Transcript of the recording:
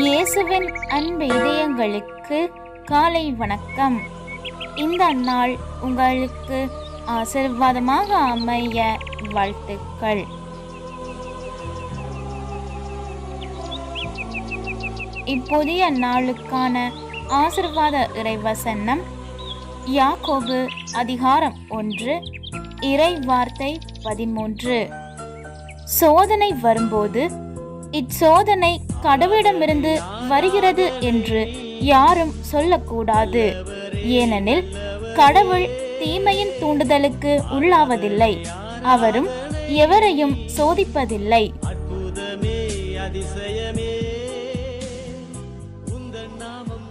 இயேசுவின் அன்பு இதயங்களுக்கு காலை வணக்கம். இந்த நாள் உங்களுக்கு ஆசீர்வாதமாக அமைய வாழ்த்துக்கள். இப்புதிய நாளுக்கான ஆசிர்வாத இறைவசனம் யாக்கோபு அதிகாரம் ஒன்று இறை வார்த்தை பதிமூன்று. சோதனை வரும்போது இச்சோதனை கடவுளிடமிருந்து வருகிறது என்று யாரும் சொல்லக்கூடாது. ஏனெனில் கடவுள் தீமையின் தூண்டுதலுக்கு உள்ளாவதில்லை. அவரும் எவரையும் சோதிப்பதில்லை. அதிசயமே. நாமம்